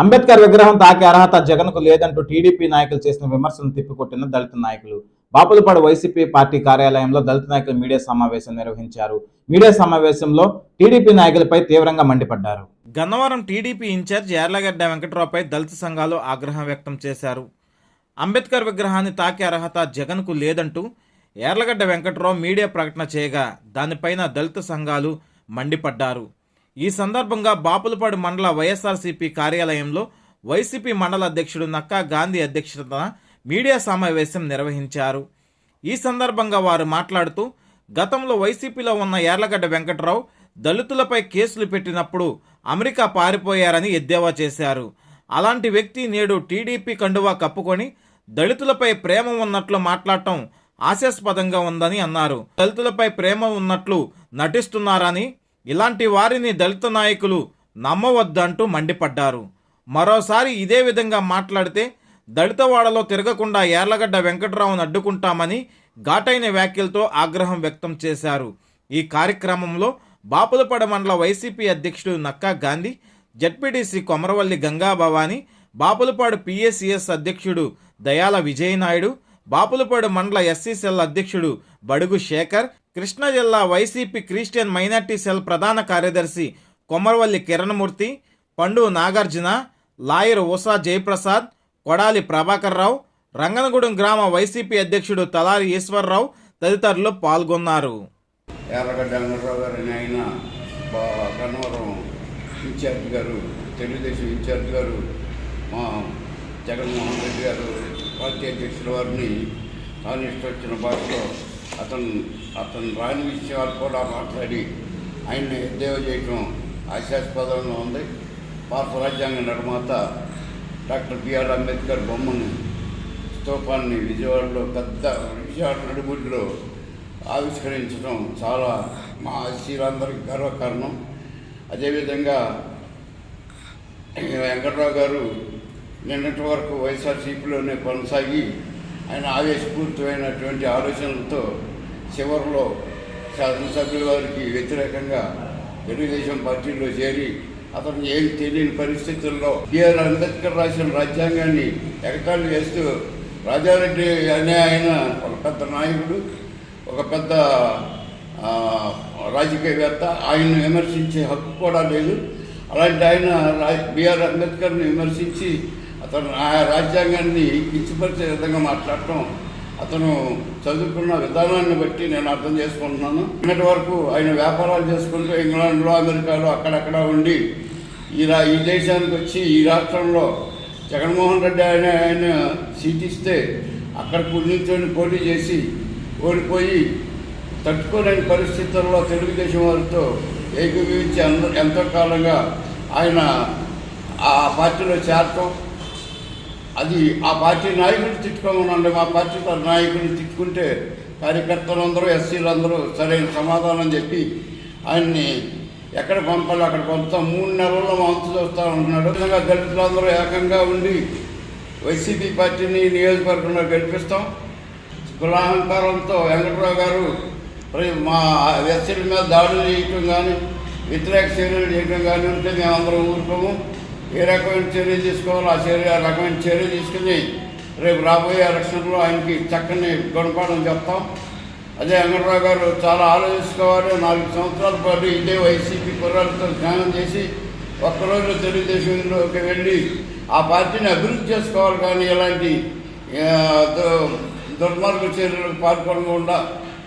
అంబేద్కర్ విగ్రహం తాకే అర్హత జగన్కు లేదంటూ టీడీపీ నాయకులు చేసిన విమర్శలను తిప్పికొట్టిన దళిత నాయకులు. బాపులపాడు వైసీపీ పార్టీ కార్యాలయంలో దళిత నాయకులు మీడియా సమావేశం నిర్వహించారు. మీడియా సమావేశంలో టీడీపీ నాయకులపై తీవ్రంగా మండిపడ్డారు. గన్నవరం టీడీపీ ఇన్ఛార్జ్ యార్లగడ్డ వెంకట్రావుపై దళిత సంఘాలు ఆగ్రహం వ్యక్తం చేశారు. అంబేద్కర్ విగ్రహాన్ని తాకే అర్హత జగన్కు లేదంటూ యార్లగడ్డ వెంకట్రావు మీడియా ప్రకటన చేయగా దానిపైన దళిత సంఘాలు మండిపడ్డారు. ఈ సందర్భంగా బాపులపాడు మండల వైఎస్ఆర్సీపీ కార్యాలయంలో వైసీపీ మండల అధ్యక్షుడు నక్కా గాంధీ అధ్యక్షతన మీడియా సమావేశం నిర్వహించారు. ఈ సందర్భంగా వారు మాట్లాడుతూ గతంలో వైసీపీలో ఉన్న యార్లగడ్డ వెంకట్రావు దళితులపై కేసులు పెట్టినప్పుడు అమెరికా పారిపోయారని ఎద్దేవా చేశారు. అలాంటి వ్యక్తి నేడు టీడీపీ కండువా కప్పుకొని దళితులపై ప్రేమ ఉన్నట్లు మాట్లాడటం హాస్యాస్పదంగా ఉందని అన్నారు. దళితులపై ప్రేమ ఉన్నట్లు నటిస్తున్నారని ఇలాంటి వారిని దళిత నాయకులు నమ్మవద్దంటూ మండిపడ్డారు. మరోసారి ఇదే విధంగా మాట్లాడితే దళితవాడలో తిరగకుండా యార్లగడ్డ వెంకట్రావును అడ్డుకుంటామని ఘాటైన వ్యాఖ్యలతో ఆగ్రహం వ్యక్తం చేశారు. ఈ కార్యక్రమంలో బాపులపడ మండల వైసీపీ అధ్యక్షుడు నక్కా గాంధీ జడ్పీటీసీ కొమరవల్లి గంగా భవాని బాపులపాడు పిఎస్సిఎస్ అధ్యక్షుడు దయాల విజయనాయుడు బాపులపాడు మండల ఎస్సీ సెల్ అధ్యక్షుడు బడుగు శేఖర్ కృష్ణా జిల్లా వైసీపీ క్రిస్టియన్ మైనార్టీ సెల్ ప్రధాన కార్యదర్శి కొమరవల్లి కిరణమూర్తి పండు నాగార్జున లాయర్ ఉషా జయప్రసాద్ కొడాలి ప్రభాకర్ రావు రంగనగూడెం గ్రామ వైసీపీ అధ్యక్షుడు తలారి ఈశ్వరరావు తదితరులు పాల్గొన్నారు. ఎర్రగడ్డ వెంకటరావు గారు ఆయన గన్నవరం ఇన్ఛార్జ్ గారు తెలుగుదేశం ఇన్ఛార్జ్ గారు మా జగన్మోహన్ రెడ్డి గారు పార్టీ అధ్యక్షుల వారిని తాను ఇష్టం వచ్చిన భాషలో అతను అతను రాని విషయాలు కూడా మాట్లాడి ఆయన్ని ఎద్దేవా చేయటం హాస్యాస్పదంగా ఉంది. భారత రాజ్యాంగ నిర్మాత డాక్టర్ బిఆర్ అంబేద్కర్ బొమ్మను స్తూపాన్ని విజయవాడలో పెద్ద విజయవాడ నడిబుడ్లో ఆవిష్కరించడం చాలా మా ఆశీలందరికీ గర్వకారణం. అదేవిధంగా వెంకట్రావు గారు నిన్నటి వరకు వైఎస్ఆర్సీపీలోనే కొనసాగి ఆయన ఆవేశపూరితమైనటువంటి ఆలోచనలతో చివరిలో శాసనసభ్యుల వారికి వ్యతిరేకంగా తెలుగుదేశం పార్టీలో చేరి అతను ఏం తెలియని పరిస్థితుల్లో బిఆర్ అంబేద్కర్ రాసిన రాజ్యాంగాన్ని ఎగతాళి వేస్తూ రాజారెడ్డి అనే ఆయన ఒక పెద్ద నాయకుడు ఒక పెద్ద రాజకీయవేత్త ఆయన్ను విమర్శించే హక్కు కూడా లేదు. అలాంటి ఆయన బిఆర్ అంబేద్కర్ని విమర్శించి అతను ఆ రాజ్యాంగాన్ని కించపరిచే విధంగా మాట్లాడటం అతను చదువుకున్న విధానాన్ని బట్టి నేను అర్థం చేసుకుంటున్నాను. ఇన్నటి వరకు ఆయన వ్యాపారాలు చేసుకుంటూ ఇంగ్లాండ్లో అమెరికాలో అక్కడక్కడ ఉండి ఈ రా ఈ దేశానికి వచ్చి ఈ రాష్ట్రంలో జగన్మోహన్ రెడ్డి ఆయన ఆయన సీట్ ఇస్తే అక్కడ కూర్చొని పోటీ చేసి ఓడిపోయి తట్టుకోలేని పరిస్థితుల్లో తెలుగుదేశం వారితో ఏకీభవించి అంద ఎంతో కాలంగా ఆయన ఆ పార్టీలో చేరటం అది ఆ పార్టీ నాయకులు తిట్టుకోమనండి మా పార్టీ తన నాయకులు తిట్టుకుంటే కార్యకర్తలందరూ ఎస్సీలందరూ సరైన సమాధానం చెప్పి ఆయన్ని ఎక్కడ పంపాలి అక్కడ పంపుతాం. మూడు నెలల్లో మా వంతు చూస్తా ఉంటున్నాడు విధంగా దళితులందరూ ఏకంగా ఉండి వైసీపీ పార్టీని నియోజకవర్గంలో గెలిపిస్తాం. కులాహంకారంతో వెంకట్రావు గారు మా ఎస్సీల మీద దాడులు చేయటం కానీ వ్యతిరేక చర్యలు చేయటం కానీ ఉంటే మేమందరం ఊరుకోము. ఏ రకమైన చర్య తీసుకోవాలో ఆ చర్య ఆ రకమైన చర్య తీసుకుని రేపు రాబోయే ఎలక్షన్లో ఆయనకి చక్కని గుణపాఠం చెప్తాం. అదే వెంకటరావు గారు చాలా ఆలోచించుకోవాలి. నాలుగు సంవత్సరాల పాటు ఇదే వైసీపీ కుర్రాలతో ధ్యానం చేసి ఒక్కరోజు తెలుగుదేశంలోకి వెళ్ళి ఆ పార్టీని అభివృద్ధి చేసుకోవాలి కానీ ఇలాంటి దుర్మార్గ చర్యలకు పాల్పడకుండా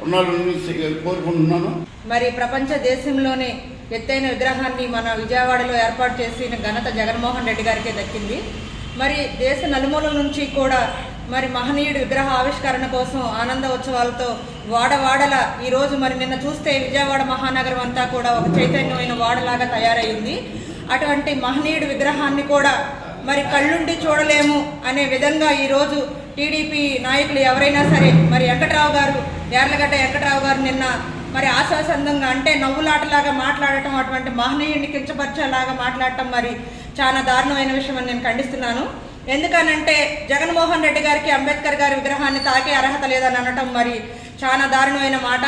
ఉండాలని కోరుకుంటున్నాను. మరి ప్రపంచ దేశంలోనే ఎత్తైన విగ్రహాన్ని మన విజయవాడలో ఏర్పాటు చేసిన ఘనత జగన్మోహన్ రెడ్డి గారికే దక్కింది. మరి దేశ నలుమూలల నుంచి కూడా మరి మహనీయుడి విగ్రహ ఆవిష్కరణ కోసం ఆనంద ఉత్సవాలతో వాడవాడల ఈరోజు మరి నిన్న చూస్తే విజయవాడ మహానగరం అంతా కూడా ఒక చైతన్యమైన వాడలాగా తయారైంది అటువంటి మహనీయుడి విగ్రహాన్ని కూడా మరి కళ్ళుండి చూడలేము అనే విధంగా ఈరోజు టీడీపీ నాయకులు ఎవరైనా సరే మరి వెంకట్రావు గారు యార్లగడ్డ వెంకట్రావు గారు నిన్న మరి ఆశాసందంగా అంటే నవ్వులాటలాగా మాట్లాడటం అటువంటి మహనీయుడిని కించపరిచేలాగా మాట్లాడటం మరి చాలా దారుణమైన విషయం అని నేను ఖండిస్తున్నాను. ఎందుకనంటే జగన్మోహన్ రెడ్డి గారికి అంబేద్కర్ గారి విగ్రహాన్ని తాకే అర్హత లేదని అనటం మరి చాలా దారుణమైన మాట.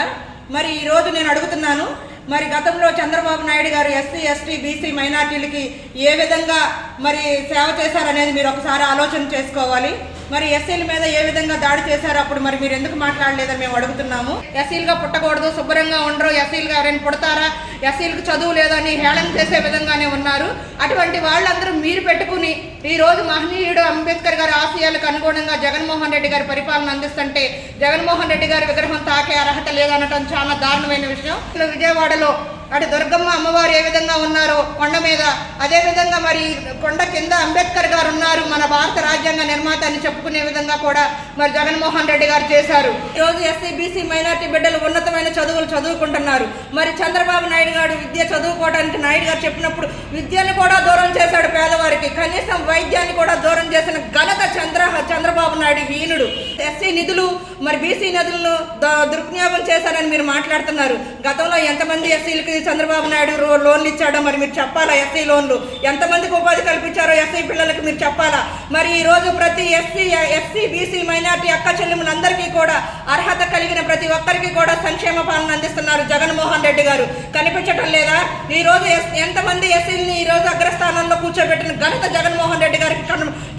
మరి ఈరోజు నేను అడుగుతున్నాను మరి గతంలో చంద్రబాబు నాయుడు గారు ఎస్సీ ఎస్టీ బీసీ మైనార్టీలకి ఏ విధంగా మరి సేవ చేశారనేది మీరు ఒకసారి ఆలోచన చేసుకోవాలి. మరి ఎస్సీల మీద ఏ విధంగా దాడి చేశారు? అప్పుడు మరి మీరు ఎందుకు మాట్లాడలేదని మేము అడుగుతున్నాము. ఎస్సీలుగా పుట్టకూడదు శుభ్రంగా ఉండరు. ఎస్సీలుగా ఎవరైనా పుడతారా? ఎస్సీలకు చదువు లేదని హేళన చేసే విధంగానే ఉన్నారు. అటువంటి వాళ్ళందరూ మీరు పెట్టుకుని ఈ రోజు మహనీయుడు అంబేద్కర్ గారి ఆశయాలకు అనుగుణంగా జగన్మోహన్ రెడ్డి గారి పరిపాలన అందిస్తుంటే జగన్మోహన్ రెడ్డి గారి విగ్రహం తాకే అర్హత లేదనటం చాలా దారుణమైన విషయం. విజయవాడలో అటు దుర్గమ్మ అమ్మవారు ఏ విధంగా ఉన్నారో కొండ మీద అదేవిధంగా మరి కొండ కింద అంబేద్కర్ గారు ఉన్నారు మన భారత రాజ్యాంగ నిర్మాత అని చెప్పుకునే విధంగా కూడా మరి జగన్మోహన్ రెడ్డి గారు చేశారు. ఈరోజు రోజు ఎస్సీ బీసీ మైనార్టీ బిడ్డలు ఉన్నతమైన చదువులు చదువుకుంటున్నారు. మరి చంద్రబాబు నాయుడు గారు విద్య చదువుకోవడానికి నాయుడు గారు చెప్పినప్పుడు విద్యను కూడా దూరం చేశాడు పేదవారికి. కనీసం వైద్యాన్ని కూడా దూరం చేసిన ఘనత చంద్ర చంద్రబాబు నాయుడు హీనుడు. ఎస్సీ నిధులు మరి బీసీ నిధులను ద- దుర్వినియోగం చేశారని మీరు మాట్లాడుతున్నారు. గతంలో ఎంతమంది ఎస్సీలకి చంద్రబాబు నాయుడు లోన్లు ఇచ్చాడో మరి మీరు చెప్పాలా ఎస్సీ లోన్లు? ఎంతమందికి ఉపాధి కల్పించారో ఎస్సీ పిల్లలకు మీరు చెప్పాలా? మరి ఈ రోజు ప్రతి ఎస్సీ ఎస్సీ బీసీ మైనార్టీ అక్క చెల్లెములందరికీ కూడా అర్హత కలిగిన ప్రతి ఒక్కరికి కూడా సంక్షేమ పాలన అందిస్తున్నారు జగన్మోహన్ రెడ్డి గారు. కనిపించటం లేదా? ఈ రోజు ఎస్- ఎంతమంది ఎస్సీలని ఈ రోజు అగ్రస్థానంలో కూర్చోబెట్టిన ఘనత జగన్మోహన్ రెడ్డి గారికి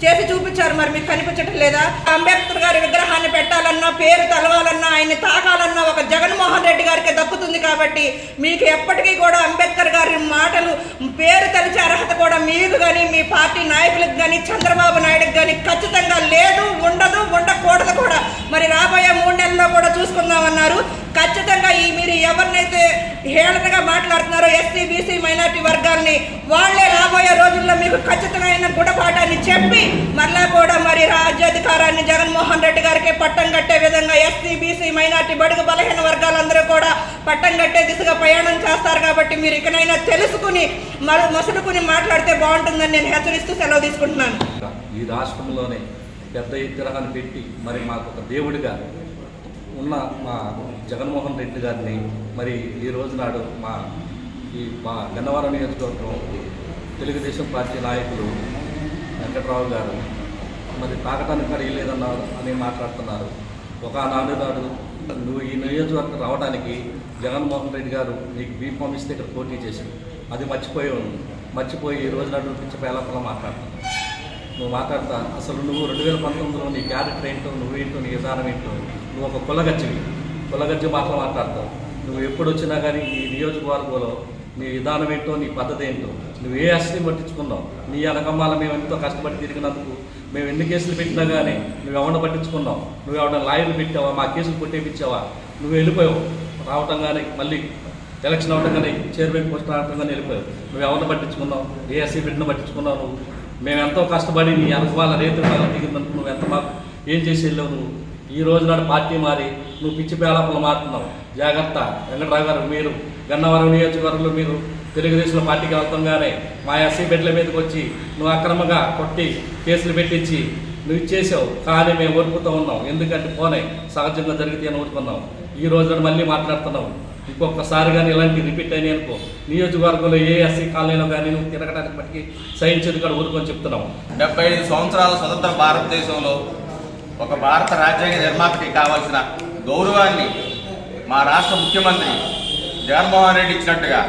చేసి చూపించారు మరి మీకు కనిపించటం లేదా? అంబేద్కర్ గారి విగ్రహాన్ని పెట్టాలన్నా పేరు తలవాలన్నా ఆయన్ని తాకాలన్నా ఒక జగన్మోహన్ రెడ్డి గారికి దక్కుతుంది కాబట్టి మీకు ఎప్పటికీ కూడా అంబేద్కర్ గారి మాటలు పేరు తలిచే అర్హత కూడా మీకు కానీ మీ పార్టీ నాయకులకు కానీ చంద్రబాబు నాయుడుకి కానీ ఖచ్చితంగా లేదు ఉండదు ఉండకూడదు కూడా. మరి రాబోయే మూడు నెలల్లో కూడా చూసుకుందామన్నారు. ఖచ్చితంగా ఈ మీరు ఎవరినైతే హేళనగా మాట్లాడుతున్నారు ఎస్సీ బీసీ మైనార్టీ వర్గాల్ని వాళ్ళే రాబోయే రోజుల్లో మీకు ఖచ్చితమైన గుణపాఠాన్ని చెప్పి మరలా కూడా మరి రాజ్యాధికారాన్ని జగన్మోహన్ రెడ్డి గారికి పట్టం కట్టే విధంగా ఎస్సీ బీసీ మైనార్టీ బడుగు బలహీన వర్గాలందరూ కూడా పట్టం కట్టే దిశగా ప్రయాణం చేస్తారు కాబట్టి మీరు ఇకనైనా తెలుసుకుని మరి మసులుకుని మాట్లాడితే బాగుంటుందని నేను హెచ్చరిస్తూ సెలవు తీసుకుంటున్నాను. ఈ రాష్ట్రంలోనే పెద్ద విగ్రహాన్ని పెట్టి మరి మాకు ఒక దేవుడిగా ఉన్న మా జగన్మోహన్ రెడ్డి గారిని మరి ఈ రోజు నాడు మా ఈ మా గన్నవరం నియోజకవర్గం తెలుగుదేశం పార్టీ నాయకులు వెంకట్రావు గారు మరి తాకటానికి కూడా లేదన్నారు అని మాట్లాడుతున్నారు. ఒక నాడు నాడు నువ్వు ఈ నియోజకవర్గం రావడానికి జగన్మోహన్ రెడ్డి గారు నీకు బీఫామ్ ఇస్తే ఇక్కడ పోటీ చేసి అది మర్చిపోయి ఉంది మర్చిపోయి ఈ రోజు నాడు పిచ్చి పేలపల మాట్లాడుతున్నావు. నువ్వు మాట్లాడతా అసలు నువ్వు రెండు వేల పంతొమ్మిదిలో నీ క్యారెక్టర్ ఏంటో నువ్వేంటో నీ విధానం ఏంటో నువ్వు ఒక కులగచ్చివి. కులగజ్జి మాటలు మాట్లాడతావు. నువ్వు ఎప్పుడు వచ్చినా కానీ ఈ నియోజకవర్గంలో నీ విధానం ఏంటో నీ పద్ధతి ఏంటో నువ్వు ఏ అస్తిని పట్టించుకున్నావు నీ అనకమ్మాల మేము ఎంతో కష్టపడి తిరిగినందుకు మేము ఎన్ని కేసులు పెట్టినా కానీ నువ్వు ఎవరిని పట్టించుకున్నావు? నువ్వు ఎవరైనా లాయర్లు పెట్టావా? మా కేసులు కొట్టేపించావా? నువ్వు వెళ్ళిపోయావు. రావటం కానీ మళ్ళీ ఎలక్షన్ అవ్వటం కానీ చైర్మన్ పోస్ట్ రావడం కానీ వెళ్ళిపోయావు. నువ్వు ఎవరిని పట్టించుకున్నావు? ఏ ఎస్సీ బిడ్డను పట్టించుకున్నావు నువ్వు? మేము ఎంతో కష్టపడి నీ అనుభవాల బాగా దిగిందనుకు నువ్వు ఎంత మాకు ఏం చేసి వెళ్ళావు నువ్వు? ఈ రోజు నాడు పార్టీ మారి నువ్వు పిచ్చి పేలాపలు మారుతున్నావు. జాగ్రత్త. వెంకటరావు గారు మీరు గన్నవరం నియోజకవర్గంలో మీరు తెలుగుదేశం పార్టీకి వెళ్తుంగానే మా ఎస్సీ బిడ్డల మీదకి వచ్చి నువ్వు అక్రమంగా కొట్టి కేసులు పెట్టించి నువ్వు ఇచ్చేసావు. కానీ మేము ఓర్పుతూ ఉన్నాం. ఎందుకంటే పోనే సహజంగా జరిగితే అని ఊరుకున్నాం. ఈ రోజున మళ్ళీ మాట్లాడుతున్నావు ఇంకొకసారి కానీ ఇలాంటి రిపీట్ అయినాయి అనుకో నియోజకవర్గంలో ఏ ఎస్సీ కాలనీలో కానీ నువ్వు తిరగడానికి బట్టి సహించేది కూడా ఊరుకొని చెప్తున్నావు. డెబ్బై ఐదు సంవత్సరాల స్వతంత్ర భారతదేశంలో ఒక భారత రాజ్యాంగ నిర్మాతకి కావాల్సిన గౌరవాన్ని మా రాష్ట్ర ముఖ్యమంత్రి జగన్మోహన్ రెడ్డి ఇచ్చినట్టుగా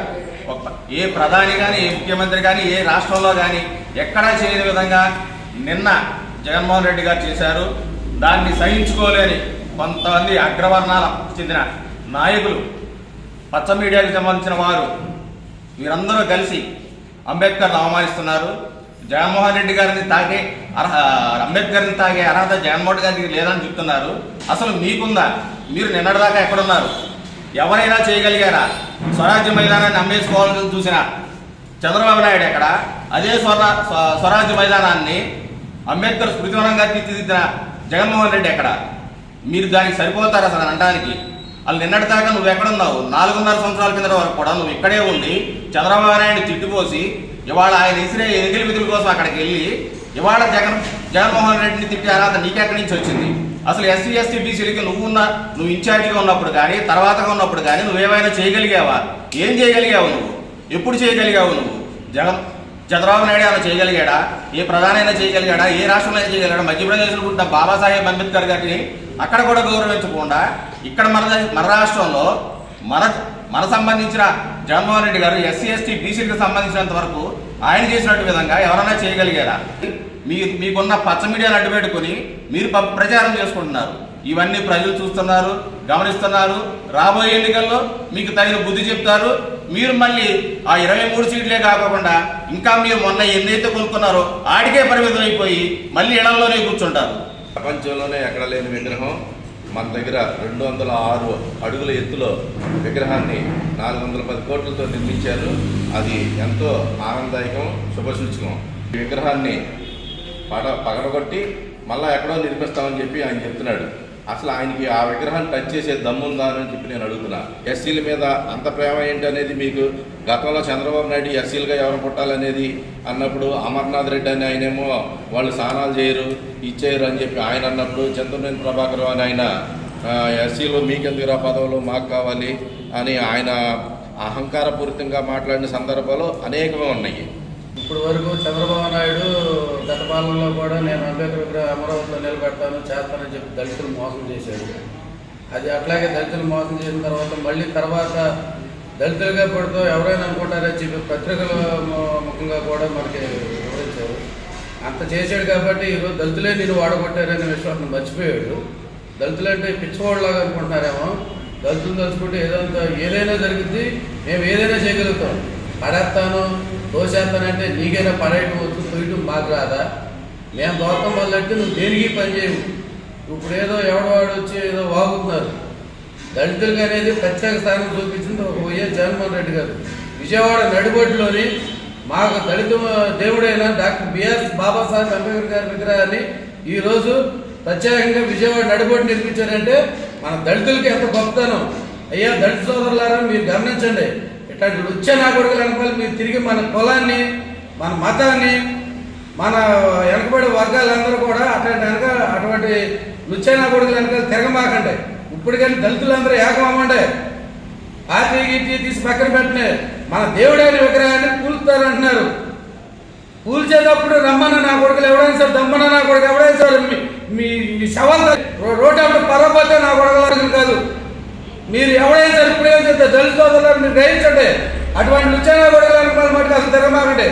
ఏ ప్రధాని కానీ ఏ ముఖ్యమంత్రి కానీ ఏ రాష్ట్రంలో కానీ ఎక్కడా చేయని విధంగా నిన్న జగన్మోహన్ రెడ్డి గారు చేశారు. దాన్ని సహించుకోలేని కొంతమంది అగ్రవర్ణాలకు చెందిన నాయకులు పచ్చ మీడియాకు సంబంధించిన వారు వీరందరూ కలిసి అంబేద్కర్ను అవమానిస్తున్నారు. జగన్మోహన్ రెడ్డి గారిని తాగే అర్హ అంబేద్కర్ని తాగే అర్హత జగన్మోహన్ గారికి లేదని చెప్తున్నారు. అసలు మీకుందా? మీరు నిన్నటిదాకా ఎక్కడున్నారు? ఎవరైనా చేయగలిగారా? స్వరాజ్య మైదానాన్ని అమ్మేసుకోవాలని చూసిన చంద్రబాబు నాయుడు ఎక్కడ? అదే స్వర స్వరాజ్య మైదానాన్ని అంబేద్కర్ స్మృతివనంగా తీర్చిదిద్దిన జగన్మోహన్ రెడ్డి ఎక్కడ? మీరు దానికి సరిపోతారు అసలు అనడానికి? వాళ్ళు నిన్నటి దాకా నువ్వు ఎక్కడున్నావు నాలుగున్నర సంవత్సరాల కింద వరకు కూడా నువ్వు ఇక్కడే ఉండి చంద్రబాబు నాయుడు తిట్టిపోసి ఇవాళ ఆయన ఇసిరే ఎగిలి విధుల కోసం అక్కడికి వెళ్ళి ఇవాళ జగన్ జగన్మోహన్ రెడ్డిని తిట్టి అర్హత నీకెక్కడి నుంచి వచ్చింది? అసలు ఎస్సీ ఎస్టీ బీసీలకి నువ్వు ఉన్న నువ్వు ఇన్ఛార్జిగా ఉన్నప్పుడు కానీ తర్వాతగా ఉన్నప్పుడు కానీ నువ్వేమైనా చేయగలిగావా? ఏం చేయగలిగావు నువ్వు? ఎప్పుడు చేయగలిగావు నువ్వు? జగన్ చంద్రబాబు నాయుడు ఏమైనా చేయగలిగాడా? ఏ ప్రధానైనా చేయగలిగాడా? ఏ రాష్ట్రంలో అయినా చేయగలిగాడా? మధ్యప్రదేశ్లో కూడా బాబాసాహెబ్ అంబేద్కర్ గారిని అక్కడ కూడా గౌరవించకుండా ఇక్కడ మన మన రాష్ట్రంలో మన మన సంబంధించిన జగన్మోహన్ రెడ్డి గారు ఎస్సీ ఎస్టీ బీసీలకు సంబంధించినంత వరకు ఆయన చేసినట్టు విధంగా ఎవరైనా చేయగలిగారా? మీ మీకున్న పచ్చ మీడియాను అడ్డుపెట్టుకుని మీరు ప్రచారం చేసుకుంటున్నారు. ఇవన్నీ ప్రజలు చూస్తున్నారు గమనిస్తున్నారు. రాబోయే ఎన్నికల్లో మీకు తగిన బుద్ధి చెప్తారు. మీరు మళ్ళీ ఆ ఇరవై మూడు సీట్లే కాకుండా ఇంకా మీరు మొన్న ఎన్నైతే కొనుక్కున్నారో ఆడికే పరిమితం అయిపోయి మళ్ళీ ఇళ్ళలోనే కూర్చుంటారు. ప్రపంచంలోనే ఎక్కడ లేని విగ్రహం మన దగ్గర రెండు వందల ఆరు అడుగుల ఎత్తులో విగ్రహాన్ని నాలుగు వందల పది కోట్లతో నిర్మించారు. అది ఎంతో ఆనందదాయకం శుభసూచకం. ఈ విగ్రహాన్ని పడ పగడగొట్టి మళ్ళీ ఎక్కడో నిర్మిస్తామని చెప్పి ఆయన చెప్తున్నాడు. అసలు ఆయనకి ఆ విగ్రహాన్ని టచ్ చేసే దమ్ముందా అని చెప్పి నేను అడుగుతున్నా. ఎస్సీల మీద అంత ప్రేమ ఏంటి అనేది మీకు గతంలో చంద్రబాబు నాయుడు ఎస్సీలుగా ఎవరు పుట్టాలనేది అన్నప్పుడు అమర్నాథ్ రెడ్డి అని ఆయనేమో వాళ్ళు స్నానాలు చేయరు ఇచ్చేయరు అని చెప్పి ఆయన అన్నప్పుడు చంద్రనేని ప్రభాకర్ అని ఆయన ఎస్సీలో ఎస్సీలు మీకెందుకు రా పదవులు మాకు కావాలి అని ఆయన అహంకారపూరితంగా మాట్లాడిన సందర్భాలు అనేకమే ఉన్నాయి. ఇప్పుడు వరకు చంద్రబాబు నాయుడు గత పాలనలో కూడా నేను అంబేద్కర్ విగ్రహం అమరావతిలో నిలబెడతాను చేస్తానని చెప్పి దళితులు మోసం చేశాడు అది అట్లాగే దళితులు మోసం చేసిన తర్వాత మళ్ళీ తర్వాత దళితులుగా పడుతూ ఎవరైనా అనుకుంటారని చెప్పి పత్రికల ముఖంగా కూడా మనకి వివరించారు. అంత చేశాడు కాబట్టి ఈరోజు దళితులే నేను వాడగొట్టారనే విశ్వాసం మర్చిపోయాడు. దళితులంటే పిచ్చివాళ్ళలాగా అనుకుంటున్నారేమో. దళితులు తలుచుకుంటే ఏదంతా ఏదైనా జరిగింది మేము ఏదైనా చేయగలుగుతాం. పడేస్తాను దోసేస్తానంటే నీకైనా పడేయటం వచ్చు తొయ్యటం మాకు రాదా? మేము దోతం వల్లంటే నువ్వు దేనికి పనిచేయవు ఇప్పుడు ఏదో ఎవడవాడు వచ్చి ఏదో వాగుతున్నారు. దళితులకు అనేది ప్రత్యేక స్థానం చూపించింది ఒక వైఎస్ జగన్మోహన్ రెడ్డి గారు. విజయవాడ నడిబొడ్డులోని మాకు దళిత దేవుడైన డాక్టర్ బిఎస్ బాబాసాహెబ్ అంబేద్కర్ గారి విగ్రహాన్ని ఈరోజు ప్రత్యేకంగా విజయవాడ నడిబొడ్డు నిర్మించారంటే మన దళితులకి ఎంత గొప్పతనం. అయ్యా దళిత సోదరులారా మీరు గమనించండి. ఇట్లాంటి వచ్చే నా కొడుకులు అనుకోవాలి. మీరు తిరిగి మన కులాన్ని మన మతాన్ని మన వెనకబడి వర్గాలందరూ కూడా అటువంటి వెనక అటువంటి లుచ్చైన కొడుకులు వెనక తిరగమాకండి. ఇప్పుడు కానీ దళితులందరూ ఏకమవ్వండి. పార్టీ తీసి పక్కన పెట్టినే మన దేవుడైన విగ్రహాన్ని కూలుతారంటున్నారు. కూల్చేటప్పుడు రమ్మన్న నా కొడుకులు ఎవడైనా సార్ దమ్మన్న నా కొడుకు ఎవడైనా సార్ మీ మీ మీ శవాలు రోడ్డు అప్పుడు పరపోతే నా కొడుకులు కాదు. మీరు ఎవడైనా సరే ఇప్పుడేం చేస్తే దళిత సోదరులు మీరు గ్రహించండి. అటువంటి లుచ్చైన కూడా అనుకోవాలి మటుకు అసలు తిరగమాకండి